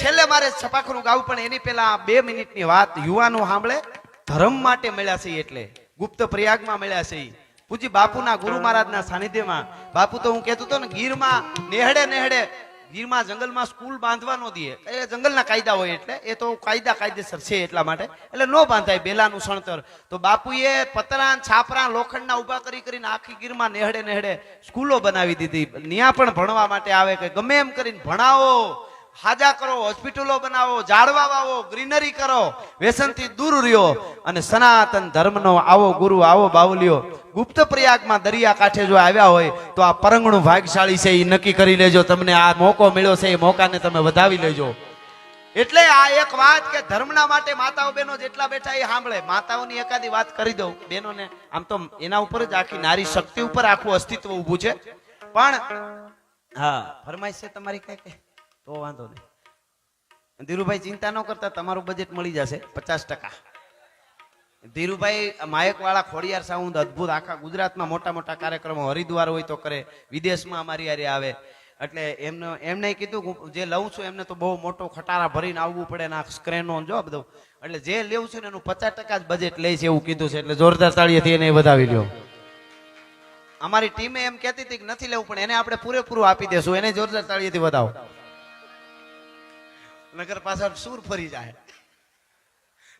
છેલ્લે મારે છપાખરું ગાવું, પણ એની પહેલા બે મિનિટની વાત યુવાનો સાંભળે. ધર્મ માટે મળ્યા છે એટલે. ગુપ્ત પ્રયાગમાં મળ્યા છે પૂછી બાપુના ગુરુ મહારાજના સાનિધ્યમાં. બાપુ તો હું કહેતો હતો ને, ગીરમાં નેહડે નેહડે, ગીરમાં જંગલમાં સ્કૂલ બાંધવા ન દે એ જંગલના કાયદા હોય એટલે. એ તો કાયદા કાયદેસર છે એટલા માટે. એટલે ન બાંધાય બેલાનું સણતર. તો બાપુએ પતરા છાપરા લોખંડના ઊભા કરી કરીને આખી ગીરમાં નેહડે નેહડે સ્કૂલો બનાવી દીધી. ન્યા પણ ભણવા માટે આવે કે ગમે એમ કરીને ભણાવો. હાજા કરો, હોસ્પિટલો બનાવો, ઝાડવા વાવો, ગ્રીનરી કરો. વ્યસનથી દૂર રહ્યો અને સનાતન ધર્મનો આવો ગુરુ, આવો બાવલિયો ગુપ્ત પ્રયાગમાં દરિયા કાંઠે જો આવ્યા હોય, તો આ પરંગણું ભાગશાળી છે એ નક્કી કરી લેજો. તમને આ મોકો મળ્યો છે, એ મોકાને તમે વધાવી લેજો. એટલે આ એક વાત કે ધર્મના માટે માતાઓ બહેનો જેટલા બેઠા એ સાંભળે. માતાઓની એકાદી વાત કરી દઉં. બહેનોને આમ તો એના ઉપર જ આખી નારી શક્તિ ઉપર આખું અસ્તિત્વ ઊભું છે. પણ હા, ફરમાઈશ છે તમારી કઈ કઈ તો વાંધો નહીં. ધીરુભાઈ ચિંતા ન કરતા, તમારું બજેટ મળી જશે, પચાસ ટકા. ધીરુભાઈ માયકવાળા ખોડિયાર સાઉન્ડ અદ્ભુત. આખા ગુજરાતમાં મોટા મોટા કાર્યક્રમો, હરિદ્વાર હોય તો કરે, વિદેશમાં અમારી હારે આવે. એટલે એમને એમને કીધું જે લઉં છું, એમને તો બહુ મોટો ખટારા ભરીને આવવું પડે ને આ સ્ક્રેનો જો બધું. એટલે જે લેવું છે ને એનું પચાસ ટકા જ બજેટ લે છે એવું કીધું છે. એટલે જોરદાર તાળીએથી એને વધાવી લ્યો. અમારી ટીમે એમ કહેતી હતી કે નથી લેવું, પણ એને આપણે પૂરેપૂરું આપી દેશું. એને જોરદાર તાળીએથી વધાવો. નગર પાછળ સુર ફરી જાય.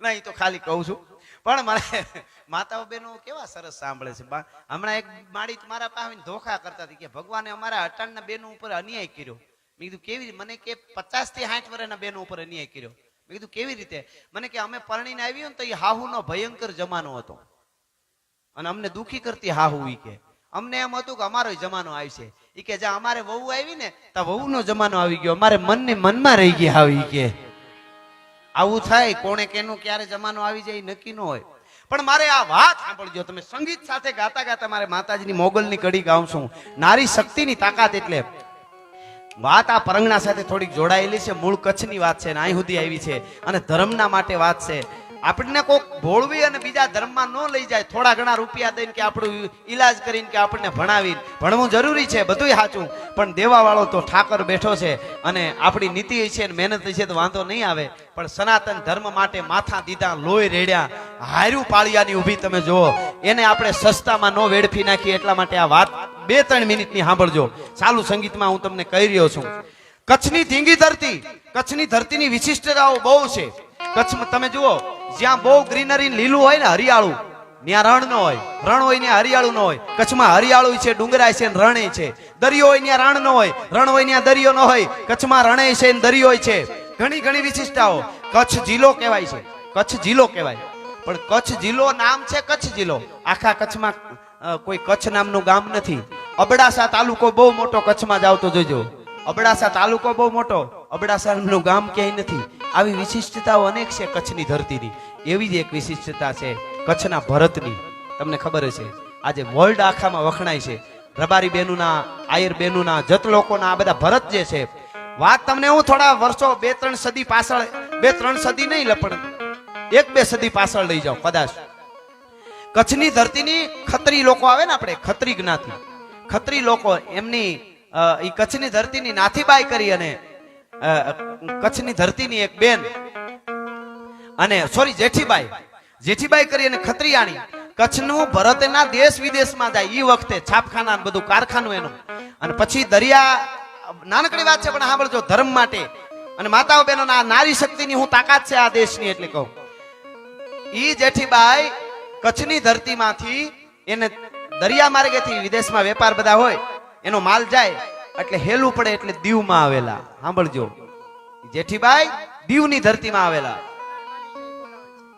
ના એ તો ખાલી કહું છું. પણ મારે માતાઓ બહેનો કેવા સરસ સાંભળે છે. હમણાં એક માળી મારા પાસે ધોખા કરતા હતી કે ભગવાને અમારા અટાણના બેનો ઉપર અન્યાય કર્યો. મેં કીધું, કેવી? મને કે પચાસથી સાઠ વર્ષના બેનો ઉપર અન્યાય કર્યો. મેં કીધું, કેવી રીતે? મને કે, અમે પરણીને આવ્યો ને તો એ હાહુનો ભયંકર જમાનો હતો. અને અમને દુખી કરતી હાહુ ઈ કે. અમને એમ હતું કે અમારો જમાનો આવશે. કે જ્યાં અમારે વહુ આવી ને ત્યાં વહુનો જમાનો આવી ગયો. અમારે મનને મનમાં રહી ગયા આવી કે આવું થાય, કોણે કેનું, ક્યારે જમાનો આવી જાય નક્કી ન હોય. પણ મારે આ વાત સાંભળજો. તમે સંગીત સાથે ગાતા ગાતા મારે માતાજીની મોગલની કડી ગાઉં છું નારી શક્તિની તાકાત એટલે વાત આ પરંગણા સાથે થોડીક જોડાયેલી છે. મૂળ કચ્છની વાત છે ને અહીં સુધી આવી છે. અને ધર્મના માટે વાત છે. આપણને કોક ભોળવી અને બીજા ધર્મમાં ન લઈ જાય, થોડા ઘણા રૂપિયા દઈને કે આપણું ઈલાજ કરીને કે આપણને ભણાવી ભણવું જરૂરી છે, બધુંય સાચું. પણ દેવાવાળો તો ઠાકર બેઠો છે અને આપણી નીતિ છે ને મહેનત છે તો વાંધો નહીં આવે. પણ સનાતન ધર્મ માટે માથા દીધા, લોહી રેડ્યા હાર્યું પાળિયાની ઊભી તમે જુઓ. એને આપણે સસ્તામાં ન વેડફી નાખીએ એટલા માટે આ વાત બે ત્રણ મિનિટની સાંભળજો. ચાલુ સંગીતમાં હું તમને કહી રહ્યો છું. કચ્છની ધીંગી ધરતી, કચ્છની ધરતીની વિશિષ્ટતાઓ બહુ છે. કચ્છમાં તમે જુઓ જ્યાં બહુ ગ્રીનરી લીલું હોય ને હરિયાળું, ત્યાં રણ ન હોય. રણ હોય ત્યાં હરિયાળું ન હોય. કચ્છમાં હરિયાળું છે, ડુંગરાય છે રણે છે. દરિયો હોય ત્યાં રણ ન હોય. રણ હોય ત્યાં દરિયો ન હોય. કચ્છમાં રણે છે ને દરિયો છે. ઘણી ઘણી વિશિષ્ટતાઓ. કચ્છ જિલ્લો કહેવાય છે. કચ્છ જિલ્લો કહેવાય. પણ કચ્છ જિલ્લો નામ છે કચ્છ જિલ્લો. આખા કચ્છમાં કોઈ કચ્છ નામનું ગામ નથી. અબડાસા તાલુકો બહુ મોટો કચ્છમાં જ આવતો જોજો. અબડાસા તાલુકો બહુ મોટો. અબડાસાનું ગામ ક્યાંય નથી. આવી વિશિષ્ટતાઓ અનેક છે કચ્છની ધરતીની. એવી જ એક વિશિષ્ટતા છે કચ્છના ભરતની. તમને ખબર છે આજે વર્લ્ડ આખામાં વખણાય છે. રબારી બેનુના, આયર બેનુના, જત લોકોના, આ બધા ભરત જે છે, વાત તમને હું થોડા વર્ષો, બે ત્રણ સદી પાછળ, બે ત્રણ સદી નહીં લપણ, એક બે સદી પાછળ લઈ જાઓ કદાચ. કચ્છની ધરતીની ખત્રી લોકો આવે ને આપણે, ખત્રી જ્ઞાતિ. ખત્રી લોકો એમની કચ્છની ધરતીની નાથીબાઈ કરી અને કચ્છની ધરતીની એક બેન. અને સોરી જેઠીબાઈ. જેઠીબાઈ કરી ખત્રિયાણી કચ્છનું ભરતના દેશ વિદેશમાં જાય એ વખતે છાપખાના બધું કારખાનું એનું. અને પછી દરિયા, નાનકડી વાત છે, પણ સાંભળજો, ધર્મ માટે. અને માતાઓ બહેનો નારી શક્તિની હું તાકાત છે આ દેશની એટલે કહું. ઈ જેઠીબાઈ કચ્છની ધરતીમાંથી એને દરિયા માર્ગેથી વિદેશમાં વેપાર બધા હોય, એનો માલ જાય એટલે હેલું પડે એટલે દીવમાં આવેલા. સાંભળજો. જેઠીબાઈ દીવની ધરતીમાં આવેલા.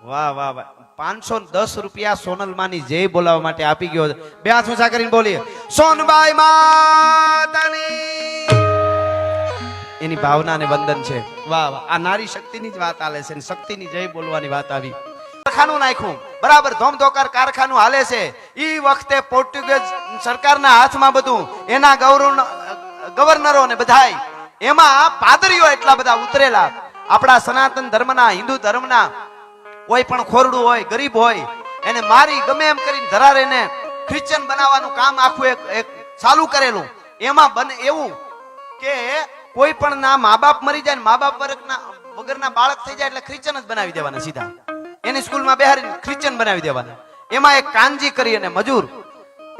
વાહ વાહ વાહ. પાંચસો દસ રૂપિયા સોનલમાની જય બોલાવવા માટે આપી ગયો. બે હાથ ઊંચા કરીને બોલીએ. સોનબાઈ માતાની. એની ભાવના ને વંદન છે. વાહ વાહ. આ નારી શક્તિની જ વાત આલે છે શક્તિની જય બોલવાની વાત આવી. કારખાનું નાખ્યું. બરાબર, ધોમધોકાર કારખાનું હાલે છે. ઈ વખતે પોર્ટુગીઝ સરકારના હાથમાં બધું. એના ગૌરવ ગવર્નરો ને બધાય, એમાં પાદરીઓ એટલા બધા ઉતરેલા. આપણા સનાતન ધર્મના, હિન્દુ ધર્મના, કોઈ પણ ખોરડું હોય, ગરીબ હોય, એને મારી ગમે એમ કરીને ધરાર એને ક્રિશ્ચન બનાવવાનું કામ આખું એક ચાલુ કરેલું. એમાં બને, એવું કે કોઈ પણ ના મા બાપ મરી જાય મા બાપ વર્ગના, વગરના બાળક થઈ જાય એટલે ખ્રિશ્ચન જ બનાવી દેવાના સીધા. એની સ્કૂલમાં બેહારીને ખ્રિશ્ચન બનાવી દેવાના. એમાં એક કાનજી કરી અને મજૂર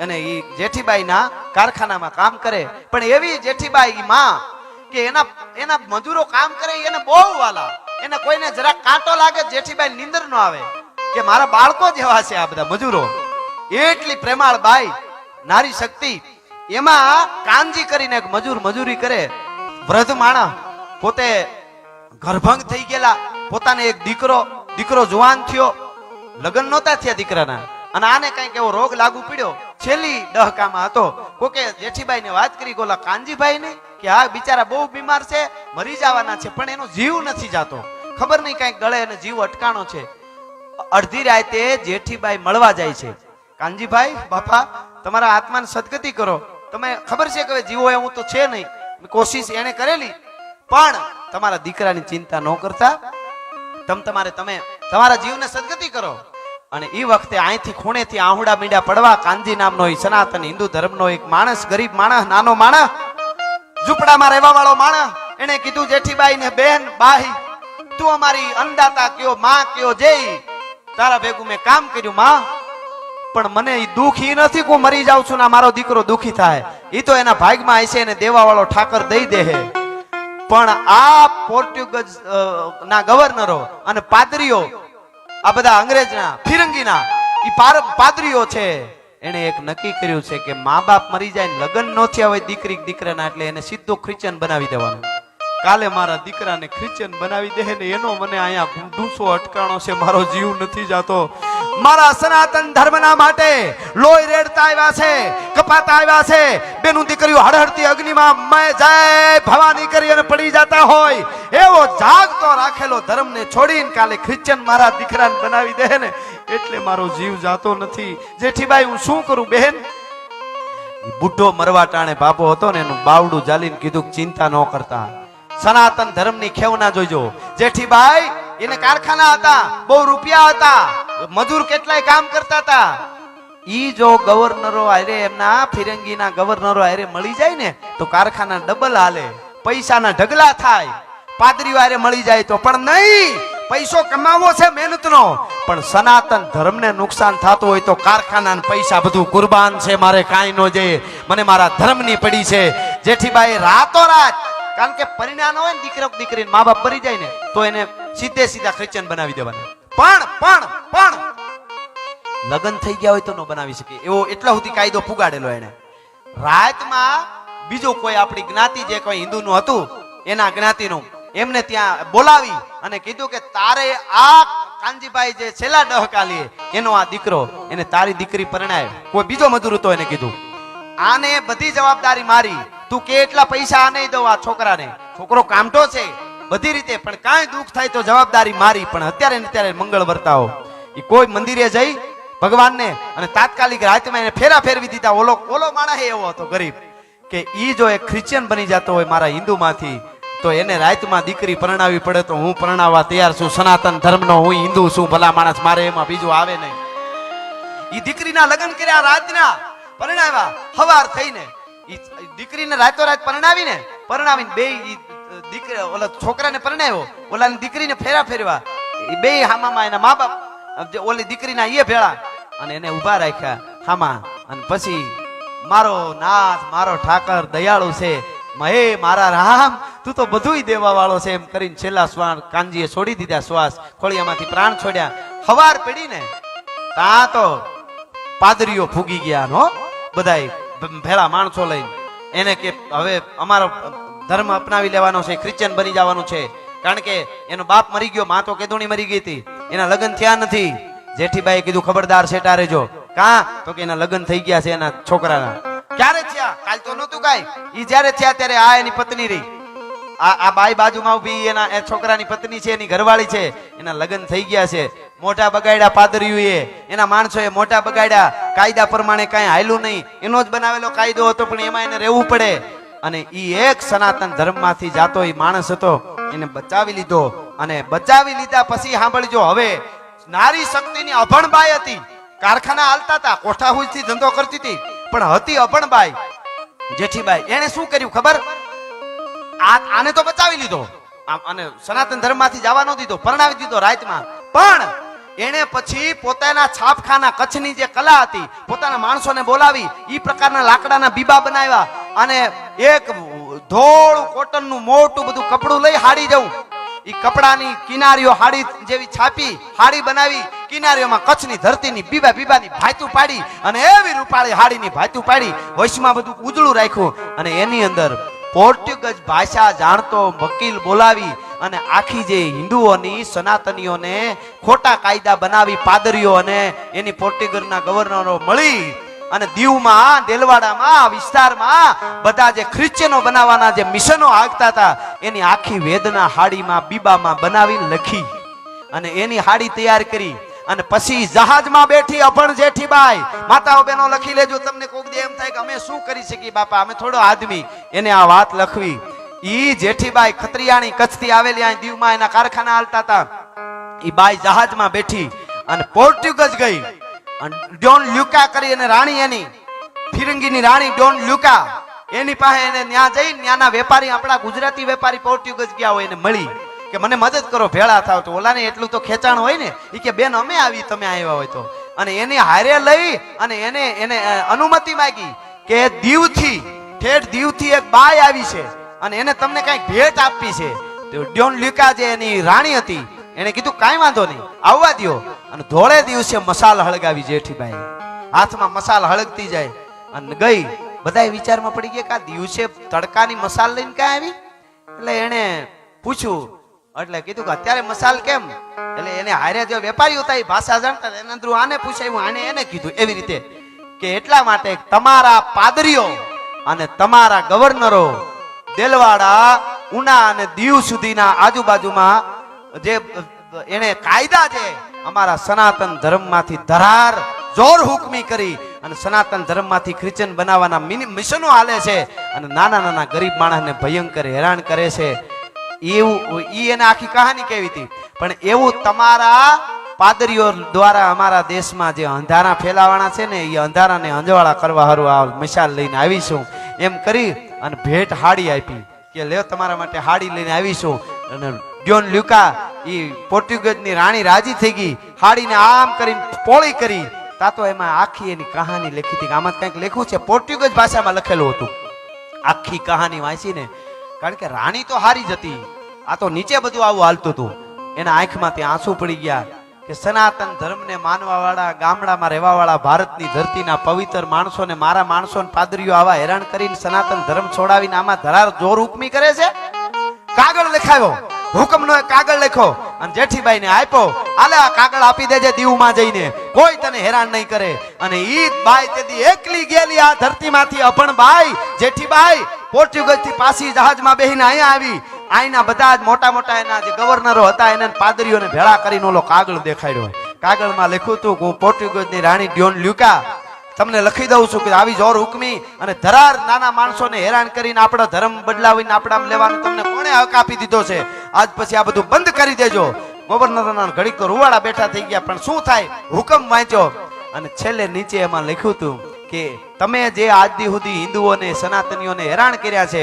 અને એ જેઠીબાઈ ના કારખાનામાં કામ કરે. પણ એવી જેઠીબાઈ માં કે એના એના મજૂરો કામ કરે, એને બહુ વાલા. એને કોઈને જરા કાંટો લાગે, જેઠીબાઈ નીંદર નો આવે. કે મારા બાળકો જેવા છે આ બધા મજૂરો. એટલી પ્રેમાળ બાઈ, નારી શક્તિ. એમાં કાનજી કરીને એક મજૂર મજૂરી કરે. વૃદ્ધ માણસ પોતે ગર્ભંગ થઈ ગયેલા. પોતાને એક દીકરો દીકરો જુવાન થયો. લગ્ન નહોતા થયા દીકરાના. અને આને કંઈક એવો રોગ લાગુ પડ્યો. છેલ્લી દહકામાં હતો. કોકે જેઠીબાઈ ને વાત કરી, ગોલા કાનજીભાઈ ને કે આ બિચારા બહુ બીમાર છે, મરી જવાના છે, પણ એનો જીવ નથી જાતો. ખબર નહીં કઈ ગળે અને જીવ અટકાણો છે. અડધી રાતે જેઠીબાઈ મળવા જાય છે. કાનજીભાઈ, બાપા, તમારા આત્માને સદગતિ કરો. તમે ખબર છે કે જીવો એવું તો છે નહીં. કોશિશ એને કરેલી, પણ તમારા દીકરાની ચિંતા ન કરતા. તમ તમારે, તમે તમારા જીવને સદગતિ કરો. અને એ વખતે અહીંથી ખૂણેથી આહુડા મીંડા પડવા કાનજી નામનો એ સનાતન હિન્દુ ધર્મનો એક માણસ, ગરીબ માણસ, નાનો માણસ, ઝૂંપડામાં રહેવા વાળો માણસ એને કીધું, જેઠીબાઈ ને બેન બાઈ તું અમારી અન્નદાતા કયો, માં કયો જય તારા ભેગું મેં કામ કર્યું, માં. પણ મને ઈ દુઃખ નથી હું મરી જાઉં છું ને મારો દીકરો દુખી થાય. એ તો એના ભાગમાં હશે એને દેવા વાળો ઠાકર દઈ દે પણ આ પોર્ટુગજ ના ગવર્નરો અને પાદરીઓ આ બધા અંગ્રેજના, ફિરંગીના, ઈ પાદરીઓ છે. એને એક નક્કી કર્યું છે કે મા બાપ મરી જાય લગ્ન ન થયા હોય દીકરી દીકરાના એટલે એને સીધો ખ્રિશ્ચન બનાવી દેવાનું. કાલે મારા દીકરાને ખ્રિશ્ચન બનાવી દે ને એનો મને અહીંયા ઢૂંસો અટકાણો છે, મારો જીવ નથી જાતો. મારા સનાતન ધર્મના માટે લોહી રેડતા આવ્યા છે, કપાતા આવ્યા છે. બેનું દીકરીઓ હળહળતી અગ્નિમાં મેં જય, ભવાની કરી અને પડી જતા હોય. એવો જાગતો રાખેલો ધર્મને છોડીને કાલે ખ્રિશ્ચન મારા દીકરાને બનાવી દે ને. એટલે મારો જીવ જાતો નથી. જેઠીભાઈ હું શું કરું બહેન બુઢો મરવા ટાણે બાપો હતો ને, એનું બાવડું જાલીને કીધું ચિંતા ન કરતા. સનાતન ધર્મની ખેવના જોઈજો. જેઠીબાઈ એને કારખાના હતા, બહુ રૂપિયા હતા, મજૂર કેટલાય કામ કરતા હતા. ઈ જો ગવર્નરો આરે એમના ફિરંગીના ગવર્નરો આરે મળી જાય ને, તો કારખાના ડબલ હાલે, પૈસાના ઢગલા થાય. પાદરીઓ આરે મળી જાય તો પણ નહીં, પૈસો કમાવો છે મહેનતનો. પણ સનાતન ધર્મને નુકસાન થતું હોય તો કારખાના પૈસા બધું કુરબાન છે, મારે કાંઈ નો જે. મને મારા ધર્મની પડી છે. જેઠીબાઈ રાતોરાત, કારણ કે પરિણામ હોય ને દીકરો દીકરી મા બાપ મરી જાય ને, તો એને સીધે સીધા ખ્રિશ્ચન બનાવી દેવાના. પણ પણ પણ! લગ્ન થઈ ગયા હોય તો ન બનાવી શકે. એવો એટલા સુધી કાયદો પુગાડેલો એને રાતમાં બીજું કોઈ આપણી જ્ઞાતિ જે કોઈ હિન્દુનું હતું, એના જ્ઞાતિનું, એમને ત્યાં બોલાવી અને કીધું કે તારે આ કાનજીભાઈ જે છેલ્લા ડહકાલી એનો આ દીકરો, એને તારી દીકરી પરણાય. કોઈ બીજો મજૂર હતો એને કીધું. આને બધી જવાબદારી મારી. તું કે એટલા પૈસા નહીં દઉં આ છોકરાને. છોકરો કામટો છે. બધી રીતે, પણ કાંઈ દુઃખ થાય તો જવાબદારી મારી, પણ અત્યારે ને અત્યારે મંગળ વર્તાવો. એ કોઈ મંદિરે જઈ ભગવાનને અને તાત્કાલિક રાતમાં એને ફેરા ફેરવી દીધા. ઓલો ઓલો માણસ એવો હતો ગરીબ, કે ઈ જો એક ખ્રિશ્ચિયન બની જતો હોય મારા હિન્દુમાંથી, તો એને રાતમાં દીકરી પરણાવી પડે તો હું પરણાવવા તૈયાર છું. સનાતન ધર્મનો હું હિન્દુ છું, ભલા માણસ, મારે એમાં બીજું આવે નહીં. ઈ દીકરીના લગ્ન કર્યા, રાતના પરણાવ્યા, હવાર થઈને. દીકરીને રાતો રાત પરણાવીને પરણાવીને બે દીકરી, ઓલા છોકરાને પરણાવ્યો ઓલાની દીકરીને ફેરા ફેરવા. એ બે હામામાં એના મા બાપ ઓલી દીકરીના એ ભેળા અને એને ઊભા રાખ્યા. હામા, અને પછી, મારો નાથ, મારો ઠાકર દયાળુ છે. મહે મારા રામ, તું તો બધુંય દેવા વાળો છે. એમ કરીને છેલ્લા શ્વાસ કાનજીએ છોડી દીધા શ્વાસ. ખોળિયામાંથી પ્રાણ છોડ્યા. હવાર પડીને તા તો પાદરીઓ ફૂગી ગયા નો બધાય ભેળા માણસો લઈને. એને કે, હવે અમારો ધર્મ અપનાવી લેવાનો છે ક્રિશ્ચિયન બની જવાનું છે. કારણ કે એનો બાપ મરી ગયો, માં તો કેદુણી મરી ગઈ હતી. એના લગ્ન થયા નથી. જેઠીબાઈએ કીધું, ખબરદાર સેટા રેજો કા? તો કે, એના લગ્ન થઈ ગયા છે એના છોકરાના. ક્યારે થયા? કાલ તો નહોતું કાંઈ. ઈ જ્યારે થયા ત્યારે આ એની પત્ની રહી. આ આ બાઈ બાજુમાં ઊભી એના, એ છોકરાની પત્ની છે, એની ઘરવાળી છે. એના લગ્ન થઈ ગયા છે. મોટા બગાડ્યા પાદરીઓએ. એના માણસોએ મોટા બગાડ્યા કાયદા પ્રમાણે કાંઈ હાયલું નહીં. એનો જ બનાવેલો કાયદો હતો, પણ એમાં એને રહેવું પડે. અને ઈ એક સનાતન ધર્મમાંથી જાતો એ માણસ હતો. એને બચાવી લીધો અને બચાવી લીધા પછી સાંભળજો, હવે નારી શક્તિની અભણબાઈ હતી. કારખાના હાલતા હતા, કોઠાહુજથી ધંધો કરતી હતી, પણ હતી અભણબાઈ. જેઠીબાઈ એને શું કર્યું ખબર? આ આને તો બચાવી લીધો. અને સનાતન ધર્મમાંથી જવા ન દીધો, પરણાવી દીધો રાતમાં. પણ એને પછી પોતાના છાપખાના કચ્છની જે કલા હતી, પોતાના માણસોને બોલાવી એ પ્રકારના લાકડાના બીબા બનાવ્યા. અને એક ધોળ કોટનનું મોટું બધું કપડું લઈ હાડી જવું. એ કપડાની કિનારીઓ હાડી જેવી છાપી, હાડી બનાવી, કિનારીઓમાં કચ્છની ધરતીની બીબા બીબાની ભાતું પાડી અને એવી રૂપાળી હાડીની ભાતું પાડી, વૈશમાં બધું ઉજળું રાખ્યું અને એની અંદર પોર્ટુગીઝ ભાષા જાણતો વકીલ બોલાવી અને આખી જે હિન્દુઓની, સનાતનીઓને ખોટા કાયદા બનાવી, પાદરીઓ અને એની પોર્ટુગલના ગવર્નરો મળી અને દીવમાં, દેલવાડામાં વિસ્તારમાં બધા જે ખ્રિશ્ચનો બનાવવાના જે મિશનો આગતા હતા, એની આખી વેદના હાડીમાં, બીબામાં બનાવી લખી. અને એની હાડી તૈયાર કરી. અને પછી જહાજમાં બેઠી અપણ જેઠીબાઈ, માતાઓ બહેનો, લખી લેજો, તમને કોક દે. એમ થાય કે અમે શું કરી શકીએ બાપા? અમે થોડો આદમી. એને આ વાત લખવી. ઈ જેઠીબાઈ ખત્રિયાણી કચ્છથી આવેલી અહીં દીવમાં એના કારખાના હાલતા હતા. ઈ બાઈ જહાજમાં બેઠી અને પોર્ટુગીઝ ગઈ. ડોન લ્યુકા કરી અને રાણી એની, ફિરંગીની રાણી ડોન લ્યુકા, એની પાસે એને ત્યાં જઈ ત્યાંના વેપારી આપણા ગુજરાતી વેપારી પોર્ટુગીઝ ગયા હોય એને મળી કે મને મદદ કરો, ભેળા થાવ તો. ઓલાને એટલું તો ખેંચાણ હોય ને એ કે, બેન, અમે આવી, તમે આવ્યા હોય તો. અને એની હારે લઈ અને એને એને અનુમતિ માંગી કે દીવથી, ઠેઠ દીવથી એક બાય આવી છે અને એને તમને કંઈક ભેટ આપવી છે. ડોન લ્યુકા જે એની રાણી હતી એને કીધું, કાંઈ વાંધો નહીં, આવવા દો અને ધોળે દિવસે મસાલ હળગાવી જેઠીબાઈ. હાથમાં મસાલ હળગતી જાય અને ગઈ. બધા વિચારમાં પડી ગયા કે આ દિવસે તડકાની મસાલ લઈને ક્યાં આવી? એટલે એને પૂછ્યું, એટલે કીધું કે, અત્યારે મસાલ કેમ? એટલે એને હારે જે વેપારી હતા એ ભાષા જાણતા. એના અંદર આને પૂછાયું આને એને કીધું, એવી રીતે કે એટલા માટે તમારા પાદરીઓ અને તમારા ગવર્નરો દેલવાડા, ઉના અને દીવ સુધીના આજુબાજુમાં જે એને કાયદા છે અમારા સનાતન ધર્મમાંથી ધરાર, જોર હુકમી કરી અને સનાતન ધર્મમાંથી ખ્રિશ્ચન બનાવવાના મિશનો હાલે છે અને નાના નાના ગરીબ માણસને ભયંકર હેરાન કરે છે. એવું, ઈ એને આખી કહાની કેવી હતી. પણ એવું તમારા પાદરીઓ દ્વારા અમારા દેશમાં જે અંધારા ફેલાવાના છે ને એ અંધારાને અંજવાળા કરવા હારું આ મિસાલ લઈને આવીશું. એમ કરી અને ભેટ હાડી આપી કે લે તમારા માટે હાડી લઈને આવીશું. અને ડ્યોન લ્યુકા, ઈ પોર્ટુગીઝની રાણી રાજી થઈ ગઈ, હાડીને આમ કરીને પોળી કરી. તા તો એમાં આખી એની કહાની લખી હતી. આમાં કંઈક લખ્યું છે, પોર્ટુગીઝ ભાષામાં લખેલું હતું. આખી કહાની વાંચીને, કારણ કે રાણી તો હારી જ હતી. આ તો નીચે બધું આવું હાલતું હતું. એના આંખમાંથી આંસુ પડી ગયા કે સનાતન ધર્મને માનવાવાળા ગામડામાં રહેવાવાળા ભારતની ધરતીના પવિત્ર માણસોને મારા માણસોને પાદરીઓ આવા હેરાન કરીને સનાતન ધર્મ છોડાવીને આમાં ધરાર જોર હુકમી કરે છે? કાગળ લખાયો હુકમનો એક કાગળ લખો અને જેઠીબાઈને આપ્યો. આલે આ કાગળ આપી દેજે દીવમાં જઈને. કોઈ તને હેરાન નહીં કરે. અને ઈ બાઈ તેથી એકલી ગયેલી આ ધરતીમાંથી અભણ બાઈ, જેઠીબાઈ પોર્ટુગલથી પાછી જહાજમાં બેહીને અહીંયા આવી. આઈના બધા જ મોટા મોટા એના જે ગવર્નરો હતા, એને પાદરીઓને ભેળા કરીને ઓલો કાગળ દેખાડ્યો કાગળમાં લખ્યું હતું કે હું પોર્ટુગલની રાણી ડ્યોન લ્યુકા. તમને લખી દઉં છું કે આવી જોર હુકમી અને ધરાર નાના માણસોને હેરાન કરીને આપણો ધર્મ બદલાવીને આપણા લેવાનું તમને કોણે હક આપી દીધો છે? આજ પછી આ બધું બંધ કરી દેજો. ગવર્નરના ઘડીક તો રૂવાડા બેઠા થઈ ગયા, પણ શું થાય? હુકમ વાંચ્યો. અને છેલ્લે નીચે એમાં લખ્યું હતું કે, તમે જે આજ દી સુધી હિન્દુઓને, સનાતનીઓને હેરાન કર્યા છે,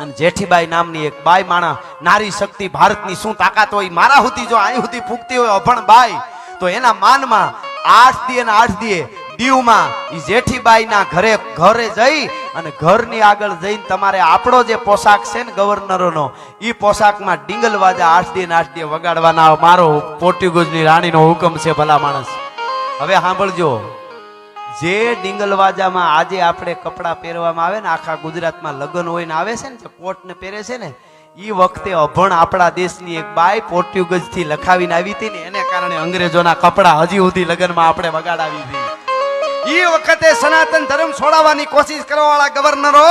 અને જેઠીબાઈ નામની એક બાઈ માણા, નારી શક્તિ ભારતની શું તાકાત હોય? મારા સુધી જો અહીં સુધી ફૂગતી હોય, અભણ બાઈ, તો એના માનમાં આઠ દી અને આઠ દીએ દીવમાં એ જેઠીબાઈના ઘરે ઘરે જઈ અને ઘરની આગળ જઈને તમારે આપણો જે પોશાક છે ને ગવર્નરોનો એ પોશાકમાં ડીંગલ વાજા આઠ દી ને આઠ દી વગાડવાના મારો પોર્ટુગીઝની રાણીનો હુકમ છે ભલા માણસ. હવે સાંભળજો, જે ડીંગલવાજામાં આજે આપણે કપડાં પહેરવામાં આવે ને, આખા ગુજરાતમાં લગ્ન હોય ને આવે છે ને કોટને પહેરે છે ને એ વખતે અભણ આપણા દેશની એક બાઈ પોર્ટુગીઝથી લખાવીને આવી હતી ને, એને કારણે અંગ્રેજોના કપડાં હજી સુધી લગ્નમાં આપણે વગાડાવી હતી ઈ વખતે સનાતન ધર્મ છોડાવવાની કોશિશ કરવા વાળા ગવર્નરો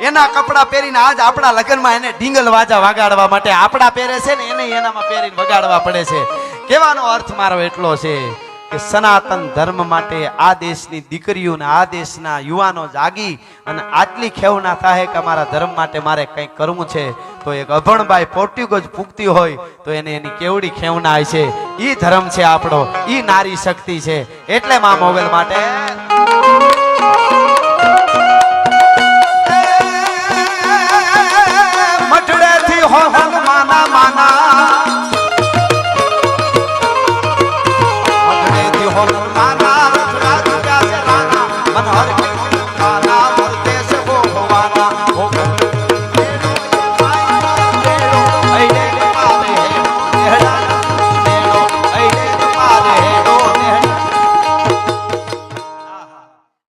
એના કપડા પહેરીને આજ આપણા લગ્નમાં એને ડીંગલ વાજા વગાડવા માટે આપણા પહેરે છે ને એને એનામાં પહેરીને વગાડવા પડે છે. કહેવાનો અર્થ મારો એટલો છે. કે સનાતન ધર્મ માટે આ દેશની દીકરીઓ ને આ દેશના યુવાનો જાગી અને આટલી ખેવના થાય કે અમારા ધર્મ માટે મારે કંઈક કરવું છે, તો એક અભણભાઈ પોર્ટુગજ ફૂગતી હોય તો એને એની કેવડી ખેવના હોય છે. એ ધર્મ છે આપણો એ નારી શક્તિ છે. એટલે મા મોગલ માટે